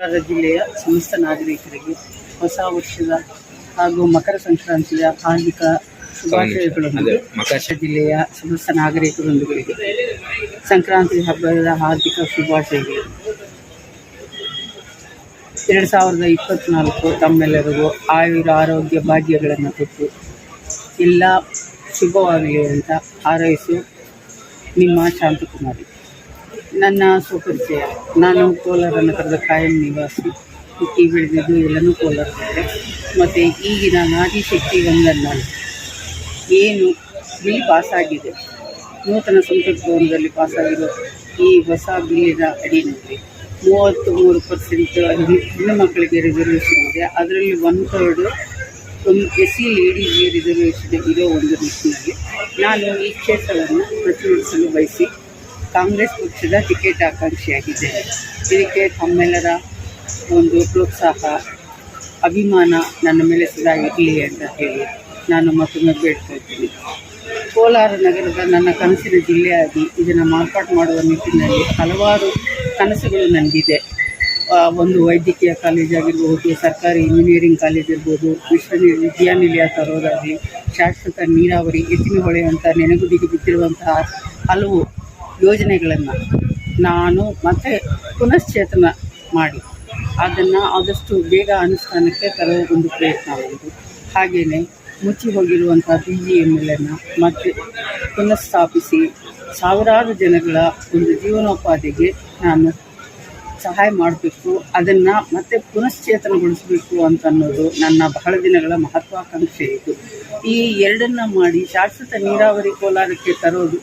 ಕೋಲಾರ ಜಿಲ್ಲೆಯ ಸಮಸ್ತ ನಾಗರಿಕರಿಗೆ ಹೊಸ ವರ್ಷದ ಹಾಗೂ ಮಕರ ಸಂಕ್ರಾಂತಿಯ ಹಾರ್ದಿಕ ಶುಭಾಶಯಗಳೊಂದಿಗೆ ಮಕರ ಜಿಲ್ಲೆಯ ಸಮಸ್ತ ನಾಗರಿಕರೊಂದಿಗೆ ಸಂಕ್ರಾಂತಿ ಹಬ್ಬದ ಹಾರ್ದಿಕ ಶುಭಾಶಯಗಳು. ಎರಡು ಸಾವಿರದ ಇಪ್ಪತ್ತ್ನಾಲ್ಕು ತಮ್ಮೆಲ್ಲರಿಗೂ ಆಯುರ ಆರೋಗ್ಯ ಭಾಗ್ಯಗಳನ್ನು ಕೊಟ್ಟು ಎಲ್ಲ ಶುಭವಾಗಲಿ ಅಂತ ಹಾರೈಸು ನಿಮ್ಮ ಶಾಂತಕುಮಾರಿ. ನನ್ನ ಸ್ವಪರಿಚಯ ನಾನು ಕೋಲಾರ ನಗರದ ಕಾಯಂ ನಿವಾಸಿ. ಹುಟ್ಟಿ ಬೆಳೆದಿದ್ದು ಎಲ್ಲನೂ ಕೋಲಾರದಲ್ಲೇ. ಮತ್ತು ಈಗಿನ ನಾದಿ ಶಕ್ತಿ ಒಂದನ್ನು. ಏನು ಬಿಲ್ ಪಾಸಾಗಿದೆ. ನೂತನ ಸಂಸತ್ ಭವನದಲ್ಲಿ ಪಾಸಾಗಿರೋ ಈ ಹೊಸ ಬಿಲ್ಲಿನ ಅಡಿಯಲ್ಲಿ ಮೂವತ್ತು ಮೂರು ಪರ್ಸೆಂಟ್ ಹೆಣ್ಣು ಮಕ್ಕಳಿಗೆ ರಿಸರ್ವೇಷನ್ ಇದೆ. ಅದರಲ್ಲಿ ಒನ್ ಥರ್ಡ್ ಎಸ್ ಸಿ ಲೇಡೀಸ್ಗೆ ರಿಸರ್ವೇಷನ್ ಇರೋ ಒಂದು ರೀತಿಯಲ್ಲಿ. ನಾನು ಈ ಕ್ಷೇತ್ರವನ್ನು ಪ್ರತಿನಿಧಿಸಲು ಬಯಸಿ ಕಾಂಗ್ರೆಸ್ ಪಕ್ಷದ ಟಿಕೆಟ್ ಆಕಾಂಕ್ಷಿಯಾಗಿದ್ದೇನೆ ಇದಕ್ಕೆ ತಮ್ಮೆಲ್ಲರ ಒಂದು ಪ್ರೋತ್ಸಾಹ, ಅಭಿಮಾನ ನನ್ನ ಮೇಲೆ ಸದಾ ಇರಲಿ ಅಂತ ಹೇಳಿ ನಾನು ಮತ್ತೊಮ್ಮೆ ಬೇಡ್ಕೊಳ್ತೀನಿ ಕೋಲಾರ ನಗರದ ನನ್ನ ಕನಸಿನ ಜಿಲ್ಲೆಯಾಗಿ ಇದನ್ನು ಮಾರ್ಪಾಟು ಮಾಡುವ ನಿಟ್ಟಿನಲ್ಲಿ ಹಲವಾರು ಕನಸುಗಳು ನನಗಿದೆ. ಒಂದು ವೈದ್ಯಕೀಯ ಕಾಲೇಜ್ ಆಗಿರ್ಬೋದು, ಸರ್ಕಾರಿ ಇಂಜಿನಿಯರಿಂಗ್ ಕಾಲೇಜ್ ಇರ್ಬೋದು, ವಿಶ್ವ ವಿದ್ಯಾನಿಲಯ ತರೋದಾಗಲಿ, ಶಾಶ್ವತ ನೀರಾವರಿ ಎತ್ತಿನ ಹೊಳೆ ಅಂತ ನೆನೆಗುದಿಗೆ ಬಿದ್ದಿರುವಂತಹ ಹಲವು ಯೋಜನೆಗಳನ್ನು ನಾನು ಮತ್ತೆ ಪುನಶ್ಚೇತನ ಮಾಡಿ ಅದನ್ನು ಆದಷ್ಟು ಬೇಗ ಅನುಷ್ಠಾನಕ್ಕೆ ತರೋ ಒಂದು ಪ್ರಯತ್ನ ಒಂದು ಹಾಗೆಯೇ ಮುಚ್ಚಿ ಹೋಗಿರುವಂಥ ಬಿ ಜಿ ಎಂ ಎಲನ್ನು ಮತ್ತೆ ಪುನಃಸ್ಥಾಪಿಸಿ ಸಾವಿರಾರು ಜನಗಳ ಒಂದು ಜೀವನೋಪಾಧಿಗೆ ನಾನು ಸಹಾಯ ಮಾಡಬೇಕು, ಅದನ್ನು ಮತ್ತೆ ಪುನಶ್ಚೇತನಗೊಳಿಸಬೇಕು ಅಂತ ಅನ್ನೋದು ನನ್ನ ಬಹಳ ದಿನಗಳ ಮಹತ್ವಾಕಾಂಕ್ಷೆ ಇದು. ಈ ಎರಡನ್ನ ಮಾಡಿ ಶಾಶ್ವತ ನೀರಾವರಿ ಕೋಲಾರಕ್ಕೆ ತರೋದು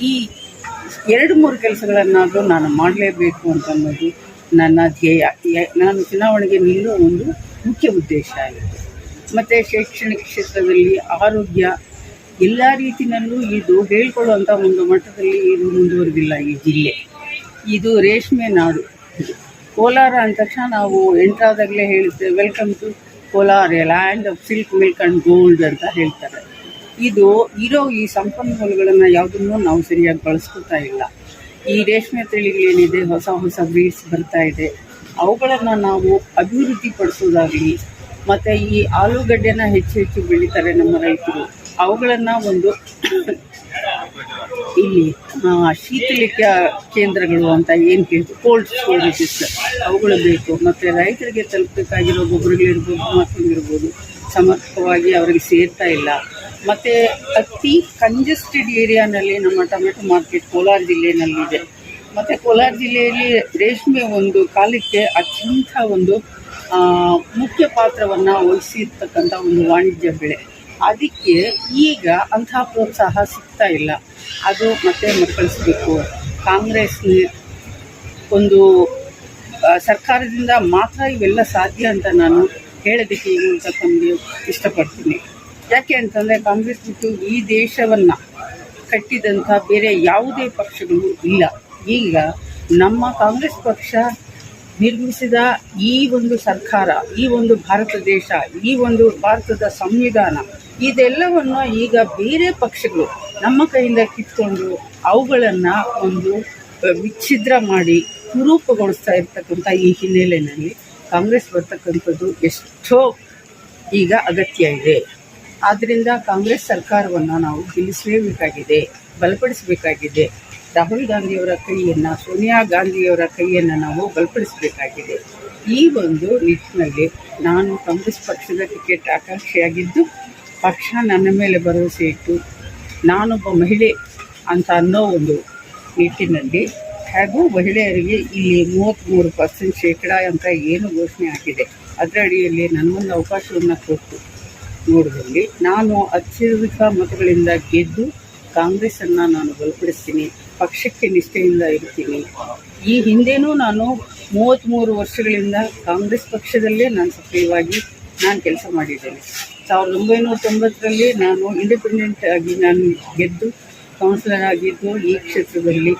ಈ ಎರಡು ಮೂರು ಕೆಲಸಗಳನ್ನಾದರೂ ನಾನು ಮಾಡಲೇಬೇಕು ಅಂತ ಅನ್ನೋದು ನನ್ನ ಧ್ಯೇಯ. ನಾನು ಚುನಾವಣೆಗೆ ನಿಲ್ಲುವ ಒಂದು ಮುಖ್ಯ ಉದ್ದೇಶ ಆಗಿದೆ. ಮತ್ತು ಶೈಕ್ಷಣಿಕ ಕ್ಷೇತ್ರದಲ್ಲಿ ಆರೋಗ್ಯ ಎಲ್ಲ ರೀತಿಯಲ್ಲೂ ಇದು ಹೇಳ್ಕೊಳ್ಳುವಂಥ ಒಂದು ಮಟ್ಟದಲ್ಲಿ ಇದು ಮುಂದುವರೆದಿಲ್ಲ ಈ ಜಿಲ್ಲೆ. ಇದು ರೇಷ್ಮೆ ನಾಡು. ಕೋಲಾರ ಅಂದ ತಕ್ಷಣ ನಾವು ಎಂಟ್ರಾದಾಗಲೇ ಹೇಳ್ತೇವೆ welcome to Kolar land of silk milk and gold ಅಂತ ಹೇಳ್ತಾರೆ. ಇದು ಇರೋ ಈ ಸಂಪನ್ಮೂಲಗಳನ್ನು ಯಾವುದನ್ನು ನಾವು ಸರಿಯಾಗಿ ಬಳಸ್ಕೊತಾ ಇಲ್ಲ. ಈ ರೇಷ್ಮೆ ತಳಿಗಳೇನಿದೆ ಹೊಸ ಹೊಸ ಬ್ರೀಡ್ಸ್ ಬರ್ತಾ ಇದೆ. ಅವುಗಳನ್ನು ನಾವು ಅಭಿವೃದ್ಧಿ ಪಡಿಸೋದಾಗಲಿ ಮತ್ತು ಈ ಆಲೂಗಡ್ಡೆನ ಹೆಚ್ಚು ಹೆಚ್ಚು ಬೆಳೀತಾರೆ ನಮ್ಮ ರೈತರು, ಅವುಗಳನ್ನು ಒಂದು ಇಲ್ಲಿ ಶೀತಲಿಕೆ ಕೇಂದ್ರಗಳು ಅಂತ ಏನು ಕೇಳ್ತು ಕೋಲ್ಡ್ ಸ್ಟೋರೇಜಸ್ ಅವುಗಳು ಬೇಕು. ಮತ್ತು ರೈತರಿಗೆ ತಲುಪಬೇಕಾಗಿರೋ ಗೊಬ್ಬರಗಳಿರ್ಬೋದು ಮಕ್ಕಳಿರ್ಬೋದು ಸಮರ್ಪಕವಾಗಿ ಅವರಿಗೆ ಸೇರ್ತಾ ಇಲ್ಲ. ಮತ್ತು ಅತಿ ಕಂಜೆಸ್ಟೆಡ್ ಏರಿಯಾನಲ್ಲಿ ನಮ್ಮ ಟೊಮೆಟೊ ಮಾರ್ಕೆಟ್ ಕೋಲಾರ ಜಿಲ್ಲೆಯಲ್ಲಿದೆ ಮತ್ತು ಕೋಲಾರ ಜಿಲ್ಲೆಯಲ್ಲಿ ರೇಷ್ಮೆ ಒಂದು ಕಾಲಕ್ಕೆ ಅತ್ಯಂತ ಒಂದು ಮುಖ್ಯ ಪಾತ್ರವನ್ನು ವಹಿಸಿರ್ತಕ್ಕಂಥ ಒಂದು ವಾಣಿಜ್ಯ ಬೆಳೆ. ಅದಕ್ಕೆ ಈಗ ಅಂತಹ ಪ್ರೋತ್ಸಾಹ ಸಿಗ್ತಾ ಇಲ್ಲ. ಅದು ಮತ್ತೆ ಮರುಕಳಿಸ್ಬೇಕು ಕಾಂಗ್ರೆಸ್ ಒಂದು ಸರ್ಕಾರದಿಂದ ಮಾತ್ರ ಇವೆಲ್ಲ ಸಾಧ್ಯ ಅಂತ ನಾನು ಹೇಳೋದಕ್ಕೆ ಈಗ ತಮಗೆ ಇಷ್ಟಪಡ್ತೀನಿ. ಯಾಕೆ ಅಂತಂದರೆ ಕಾಂಗ್ರೆಸ್ ಬಿಟ್ಟು ಈ ದೇಶವನ್ನು ಕಟ್ಟಿದಂಥ ಬೇರೆ ಯಾವುದೇ ಪಕ್ಷಗಳು ಇಲ್ಲ. ಈಗ ನಮ್ಮ ಕಾಂಗ್ರೆಸ್ ಪಕ್ಷ ನಿರ್ಮಿಸಿದ ಈ ಒಂದು ಸರ್ಕಾರ, ಈ ಒಂದು ಭಾರತ ದೇಶ, ಈ ಒಂದು ಭಾರತದ ಸಂವಿಧಾನ, ಇದೆಲ್ಲವನ್ನು ಈಗ ಬೇರೆ ಪಕ್ಷಗಳು ನಮ್ಮ ಕೈಯಿಂದ ಕಿತ್ಕೊಂಡು ಅವುಗಳನ್ನು ಒಂದು ವಿಚ್ಛಿದ್ರ ಮಾಡಿ ಕುರೂಪಗೊಳಿಸ್ತಾ ಇರ್ತಕ್ಕಂಥ ಈ ಹಿನ್ನೆಲೆಯಲ್ಲಿ ಕಾಂಗ್ರೆಸ್ ಬರ್ತಕ್ಕಂಥದ್ದು ಎಷ್ಟೋ ಈಗ ಅಗತ್ಯ ಇದೆ. ಆದ್ದರಿಂದ ಕಾಂಗ್ರೆಸ್ ಸರ್ಕಾರವನ್ನು ನಾವು ಗೆಲ್ಲಿಸಲೇಬೇಕಾಗಿದೆ ಬಲಪಡಿಸಬೇಕಾಗಿದೆ. ರಾಹುಲ್ ಗಾಂಧಿಯವರ ಕೈಯನ್ನು, ಸೋನಿಯಾ ಗಾಂಧಿಯವರ ಕೈಯನ್ನು ನಾವು ಬಲಪಡಿಸಬೇಕಾಗಿದೆ. ಈ ಒಂದು ನಿಟ್ಟಿನಲ್ಲಿ ನಾನು ಕಾಂಗ್ರೆಸ್ ಪಕ್ಷದ ಟಿಕೆಟ್ ಆಕಾಂಕ್ಷಿಯಾಗಿದ್ದು, ಪಕ್ಷ ನನ್ನ ಮೇಲೆ ಭರವಸೆ ಇಟ್ಟು, ನಾನೊಬ್ಬ ಮಹಿಳೆ ಅಂತ ಅನ್ನೋ ಒಂದು ನಿಟ್ಟಿನಲ್ಲಿ ಹಾಗೂ ಮಹಿಳೆಯರಿಗೆ ಇಲ್ಲಿ ಮೂವತ್ತ್ಮೂರು ಪರ್ಸೆಂಟ್ ಶೇಕಡ ಅಂತ ಏನು ಘೋಷಣೆ ಆಗಿದೆ, ಅದರ ಅಡಿಯಲ್ಲಿ ನನಗೊಂದು ಅವಕಾಶವನ್ನು ಕೊಟ್ಟು. ನೋಡಿದಲ್ಲಿ ನಾನು ಅತ್ಯಧಿಕ ಮತಗಳಿಂದ ಗೆದ್ದು ಕಾಂಗ್ರೆಸ್ಸನ್ನು ನಾನು ಬಲಪಡಿಸ್ತೀನಿ, ಪಕ್ಷಕ್ಕೆ ನಿಷ್ಠೆಯಿಂದ ಇರ್ತೀನಿ. ಈ ಹಿಂದೆನೂ ನಾನು ಮೂವತ್ತ್ಮೂರು ವರ್ಷಗಳಿಂದ ಕಾಂಗ್ರೆಸ್ ಪಕ್ಷದಲ್ಲೇ ನಾನು ಸಕ್ರಿಯವಾಗಿ ನಾನು ಕೆಲಸ ಮಾಡಿದ್ದೇನೆ. ಸಾವಿರದ ಒಂಬೈನೂರ ತೊಂಬತ್ತರಲ್ಲಿ ನಾನು ಇಂಡಿಪೆಂಡೆಂಟ್ ಆಗಿ ನಾನು ಗೆದ್ದು ಕೌನ್ಸಿಲರ್ ಆಗಿದ್ದು ಈ ಕ್ಷೇತ್ರದಲ್ಲಿ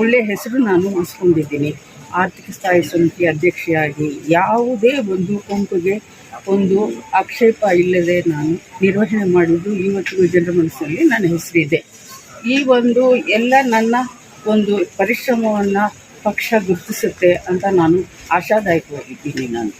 ಒಳ್ಳೆಯ ಹೆಸರು ನಾನು ಉಳಿಸ್ಕೊಂಡಿದ್ದೀನಿ. ಆರ್ಥಿಕ ಸ್ಥಾಯಿ ಸಮಿತಿ ಅಧ್ಯಕ್ಷೆಯಾಗಿ ಯಾವುದೇ ಒಂದು ಗುಂಪಿಗೆ ಒಂದು ಆಕ್ಷೇಪ ಇಲ್ಲದೆ ನಾನು ನಿರ್ವಹಣೆ ಮಾಡುವುದು ಇವತ್ತಿಗೂ ಜನರ ಮನಸ್ಸಲ್ಲಿ ನನ್ನ ಹೆಸರಿದೆ. ಈ ಒಂದು ಎಲ್ಲ ನನ್ನ ಒಂದು ಪರಿಶ್ರಮವನ್ನು ಪಕ್ಷ ಗುರುತಿಸುತ್ತೆ ಅಂತ ನಾನು ಆಶಾದಾಯಕವಾಗಿದ್ದೀನಿ ನಾನು.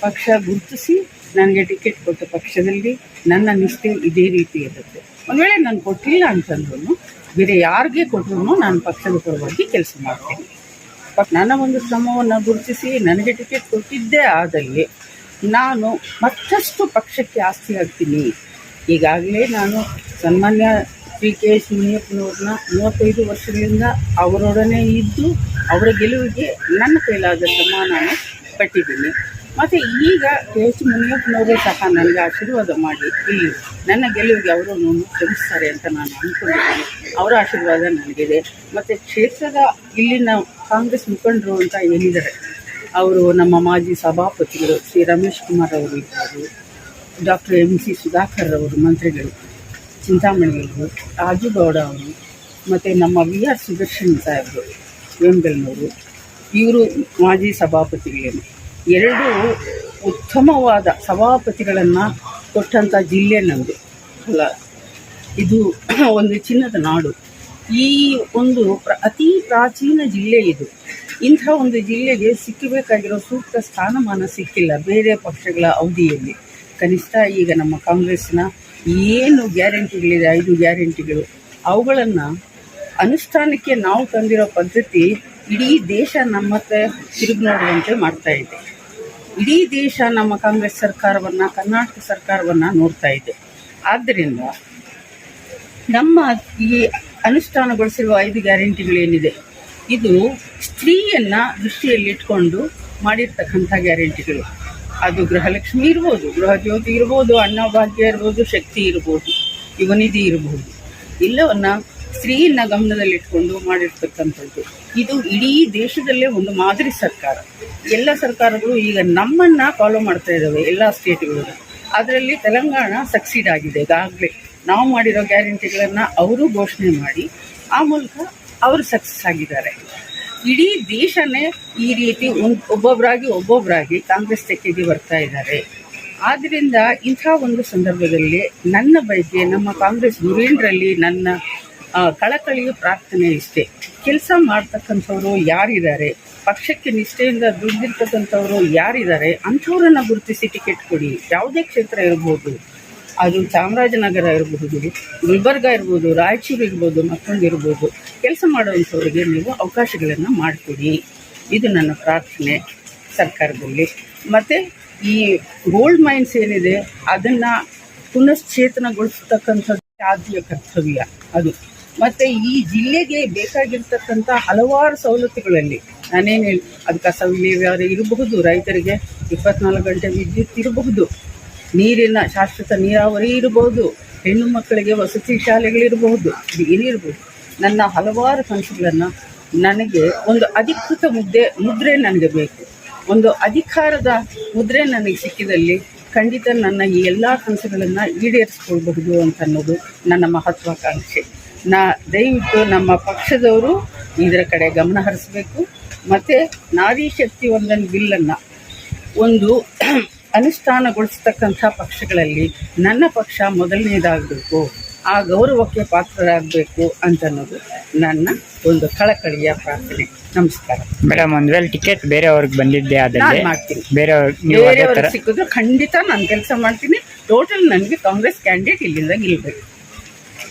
ಪಕ್ಷ ಗುರುತಿಸಿ ನನಗೆ ಟಿಕೆಟ್ ಕೊಟ್ಟ ಪಕ್ಷದಲ್ಲಿ ನನ್ನ ನಿಷ್ಠೆ ಇದೇ ರೀತಿ ಇರುತ್ತೆ. ಒಂದು ವೇಳೆ ನಾನು ಕೊಟ್ಟಿಲ್ಲ ಅಂತಂದ್ರೂ, ಬೇರೆ ಯಾರಿಗೆ ಕೊಟ್ಟರು ನಾನು ಪಕ್ಷದ ಪರವಾಗಿ ಕೆಲಸ ಮಾಡ್ತೀನಿ. ಪ- ನನ್ನ ಒಂದು ಶ್ರಮವನ್ನು ಗುರುತಿಸಿ ನನಗೆ ಟಿಕೆಟ್ ಕೊಟ್ಟಿದ್ದೇ ಆದಲ್ಲಿ ನಾನು ಮತ್ತಷ್ಟು ಪಕ್ಷಕ್ಕೆ ಆಸ್ತಿ ಆಗ್ತೀನಿ ಈಗಾಗಲೇ ನಾನು ಸನ್ಮಾನ್ಯ ಶ್ರೀ ಕೆ ಎಸ್ ಮುನಿಯಪ್ಪನವ್ರನ್ನ ಮೂವತ್ತೈದು ವರ್ಷಗಳಿಂದ ಅವರೊಡನೆ ಇದ್ದು, ಅವರ ಗೆಲುವಿಗೆ ನನ್ನ ಕೈಲಾದ ಶ್ರಮ ನಾನು ಪಟ್ಟಿದ್ದೀನಿ. ಮತ್ತು ಈಗ ಎಚ್ ಮುನಿಯಪ್ಪನವರು ಸಹ ನನಗೆ ಆಶೀರ್ವಾದ ಮಾಡಿ, ಇಲ್ಲಿ ನನ್ನ ಗೆಲುವಿಗೆ ಅವರು ಶ್ರಮಿಸ್ತಾರೆ ಅಂತ ನಾನು ಅಂದ್ಕೊಂಡಿದ್ದೀನಿ ಅವರ ಆಶೀರ್ವಾದ ನನಗಿದೆ. ಮತ್ತು ಕ್ಷೇತ್ರದ ಇಲ್ಲಿನ ಕಾಂಗ್ರೆಸ್ ಮುಖಂಡರು ಅಂತ ಏನಿದ್ದಾರೆ ಅವರು ನಮ್ಮ ಮಾಜಿ ಸಭಾಪತಿಗಳು ಶ್ರೀ ರಮೇಶ್ ಕುಮಾರ್ ಅವರು ಇದ್ದಾರೆ, ಡಾಕ್ಟರ್ ಎಂ ಸಿ ಸುಧಾಕರ್ ಅವರು, ಮಂತ್ರಿಗಳು ಚಿಂತಾಮಣಿಯವರು ರಾಜುಗೌಡ ಅವರು, ಮತ್ತು ನಮ್ಮ ವಿ ಆರ್ ಸುದರ್ಶನ್ ಸಾಹೇಬರು ವೇಂಬೆಲ್ನವರು ಇವರು ಮಾಜಿ ಸಭಾಪತಿಗಳೇನು. ಎರಡು ಉತ್ತಮವಾದ ಸಭಾಪತಿಗಳನ್ನು ಕೊಟ್ಟಂಥ ಜಿಲ್ಲೆ ನಮ್ಮದು ಅಲ್ಲ, ಇದು ಒಂದು ಚಿನ್ನದ ನಾಡು. ಈ ಒಂದು ಪ್ರ, ಅತಿ ಪ್ರಾಚೀನ ಜಿಲ್ಲೆ ಇದು. ಇಂಥ ಒಂದು ಜಿಲ್ಲೆಗೆ ಸಿಕ್ಕಬೇಕಾಗಿರೋ ಸೂಕ್ತ ಸ್ಥಾನಮಾನ ಸಿಕ್ಕಿಲ್ಲ ಬೇರೆ ಪಕ್ಷಗಳ ಅವಧಿಯಲ್ಲಿ. ಕನಿಷ್ಠ ಈಗ ನಮ್ಮ ಕಾಂಗ್ರೆಸ್ನ ಏನು ಗ್ಯಾರಂಟಿಗಳಿದೆ, ಐದು ಗ್ಯಾರಂಟಿಗಳು, ಅವುಗಳನ್ನು ಅನುಷ್ಠಾನಕ್ಕೆ ನಾವು ತಂದಿರೋ ಪದ್ಧತಿ ಇಡೀ ದೇಶ ನಮ್ಮತ್ತೆ ತಿರುಗಿ ನೋಡುವಂತೆ ಮಾಡ್ತಾ ಇದೆ. ಇಡೀ ದೇಶ ನಮ್ಮ ಕಾಂಗ್ರೆಸ್ ಸರ್ಕಾರವನ್ನು, ಕರ್ನಾಟಕ ಸರ್ಕಾರವನ್ನು ನೋಡ್ತಾ ಇದೆ. ಆದ್ದರಿಂದ ನಮ್ಮ ಈ ಅನುಷ್ಠಾನಗೊಳಿಸಿರುವ ಐದು ಗ್ಯಾರಂಟಿಗಳೇನಿದೆ? ಇದು ಸ್ತ್ರೀಯನ್ನ ದೃಷ್ಟಿಯಲ್ಲಿಟ್ಕೊಂಡು ಮಾಡಿರ್ತಕ್ಕಂಥ ಗ್ಯಾರಂಟಿಗಳು. ಅದು ಗೃಹಲಕ್ಷ್ಮಿ ಇರ್ಬೋದು ಗೃಹ ಜ್ಯೋತಿ ಇರ್ಬೋದು, ಅನ್ನಭಾಗ್ಯ ಇರ್ಬೋದು, ಶಕ್ತಿ ಇರ್ಬೋದು, ಯುವನಿಧಿ ಇರ್ಬೋದು. ಎಲ್ಲವನ್ನು ಸ್ತ್ರೀಯನ್ನ ಗಮನದಲ್ಲಿಟ್ಕೊಂಡು ಮಾಡಿರ್ತಕ್ಕಂಥದ್ದು. ಇದು ಇಡೀ ದೇಶದಲ್ಲೇ ಒಂದು ಮಾದರಿ ಸರ್ಕಾರ. ಎಲ್ಲ ಸರ್ಕಾರಗಳು ಈಗ ನಮ್ಮನ್ನ ಫಾಲೋ ಮಾಡ್ತಾ ಇದ್ದಾವೆ ಎಲ್ಲ ಸ್ಟೇಟ್ಗಳು ಅದರಲ್ಲಿ ತೆಲಂಗಾಣ ಸಕ್ಸೀಡ್ ಆಗಿದೆ ಈಗಾಗಲೇ. ನಾವು ಮಾಡಿರೋ ಗ್ಯಾರಂಟಿಗಳನ್ನು ಅವರು ಘೋಷಣೆ ಮಾಡಿ, ಆ ಮೂಲಕ ಅವರು ಸಕ್ಸಸ್ ಆಗಿದ್ದಾರೆ. ಇಡೀ ದೇಶನೇ ಈ ರೀತಿ ಒಬ್ಬೊಬ್ಬರಾಗಿ ಒಬ್ಬೊಬ್ಬರಾಗಿ ಕಾಂಗ್ರೆಸ್ ತೆಕ್ಕೆಗೆ ಬರ್ತಾ ಇದ್ದಾರೆ. ಆದ್ದರಿಂದ ಇಂಥ ಒಂದು ಸಂದರ್ಭದಲ್ಲಿ ನನ್ನ ಬಗ್ಗೆ ನಮ್ಮ ಕಾಂಗ್ರೆಸ್ ಗುರೇಂದ್ರಲ್ಲಿ ನನ್ನ ಕಳಕಳಿಯ ಪ್ರಾರ್ಥನೆ ಇಷ್ಟೇ. ಕೆಲಸ ಮಾಡ್ತಕ್ಕಂಥವ್ರು ಯಾರಿದ್ದಾರೆ? ಪಕ್ಷಕ್ಕೆ ನಿಷ್ಠೆಯಿಂದ ದುಡ್ದಿರ್ತಕ್ಕಂಥವ್ರು ಯಾರಿದ್ದಾರೆ ಅಂಥವ್ರನ್ನ ಗುರುತಿಸಿ ಟಿಕೆಟ್ ಕೊಡಿ. ಯಾವುದೇ ಕ್ಷೇತ್ರ ಇರ್ಬೋದು. ಅದು ಚಾಮರಾಜನಗರ ಇರಬಹುದು ಗುಲ್ಬರ್ಗ ಇರ್ಬೋದು, ರಾಯಚೂರು ಇರ್ಬೋದು, ಮತ್ತೊಂದು ಇರ್ಬೋದು. ಕೆಲಸ ಮಾಡುವಂಥವ್ರಿಗೆ ನೀವು ಅವಕಾಶಗಳನ್ನು ಮಾಡಿಕೊಡಿ. ಇದು ನನ್ನ ಪ್ರಾರ್ಥನೆ ಸರ್ಕಾರದಲ್ಲಿ. ಮತ್ತು ಈ ಗೋಲ್ಡ್ ಮೈನ್ಸ್ ಏನಿದೆ, ಅದನ್ನು ಪುನಶ್ಚೇತನಗೊಳಿಸ್ತಕ್ಕಂಥದ್ದು ಆದ್ಯ ಕರ್ತವ್ಯ. ಅದು ಮತ್ತು ಈ ಜಿಲ್ಲೆಗೆ ಬೇಕಾಗಿರ್ತಕ್ಕಂಥ ಹಲವಾರು ಸವಲತ್ತುಗಳಲ್ಲಿ ನಾನೇನು ಹೇಳಿ, ಅದು ಕಸ ವಿಲೇವಾರಿ ಇರಬಹುದು, ರೈತರಿಗೆ ಇಪ್ಪತ್ನಾಲ್ಕು ಗಂಟೆ ವಿದ್ಯುತ್ ಇರಬಹುದು, ನೀರಿನ ಶಾಶ್ವತ ನೀರಾವರಿ ಇರಬಹುದು, ಹೆಣ್ಣು ಮಕ್ಕಳಿಗೆ ವಸತಿ ಶಾಲೆಗಳಿರಬಹುದು ಏನಿರಬಹುದು ನನ್ನ ಹಲವಾರು ಕನಸುಗಳನ್ನು ನನಗೆ ಒಂದು ಅಧಿಕೃತ ಮುದ್ದೆ, ಮುದ್ರೆ ನನಗೆ ಬೇಕು. ಒಂದು ಅಧಿಕಾರದ ಮುದ್ರೆ ನನಗೆ ಸಿಕ್ಕಿದಲ್ಲಿ ಖಂಡಿತ ನನ್ನ ಈ ಎಲ್ಲ ಕನಸುಗಳನ್ನು ಈಡೇರಿಸ್ಕೊಳ್ಬಹುದು ಅಂತ ಅನ್ನೋದು ನನ್ನ ಮಹತ್ವಾಕಾಂಕ್ಷೆ. ನಾ ದಯವಿಟ್ಟು ನಮ್ಮ ಪಕ್ಷದವರು ಇದರ ಕಡೆ ಗಮನ ಹರಿಸಬೇಕು. ಮತ್ತು ನಾರಿ ಶಕ್ತಿ ಒಂದೊಂದು ಬಿಲ್ಲನ್ನು ಒಂದು ಅನುಷ್ಠಾನಗೊಳಿಸ್ತಕ್ಕಂಥ ಪಕ್ಷಗಳಲ್ಲಿ ನನ್ನ ಪಕ್ಷ ಮೊದಲನೇದಾಗಬೇಕು ಆ ಗೌರವಕ್ಕೆ ಪಾತ್ರರಾಗಬೇಕು ಅಂತನ್ನೋದು ನನ್ನ ಒಂದು ಕಳಕಳಿಯ ಪ್ರಾರ್ಥನೆ. ನಮಸ್ಕಾರ. ಮೇಡಮ್ ಒಂದ್ ವೇಳೆ ಟಿಕೆಟ್ ಬೇರೆಯವ್ರಿಗೆ ಬಂದಿದ್ದೆ ಆದರೆ ಮಾಡ್ತೀನಿ. ಬೇರೆಯವ್ರಿಗೆ ಸಿಕ್ಕಿದ್ರೆ ಖಂಡಿತ ನಾನು ಕೆಲಸ ಮಾಡ್ತೀನಿ. ಟೋಟಲ್ ನನಗೆ ಕಾಂಗ್ರೆಸ್ ಕ್ಯಾಂಡಿಡೇಟ್ ಇಲ್ಲಿಂದ ಗೆಲ್ಲಬೇಕು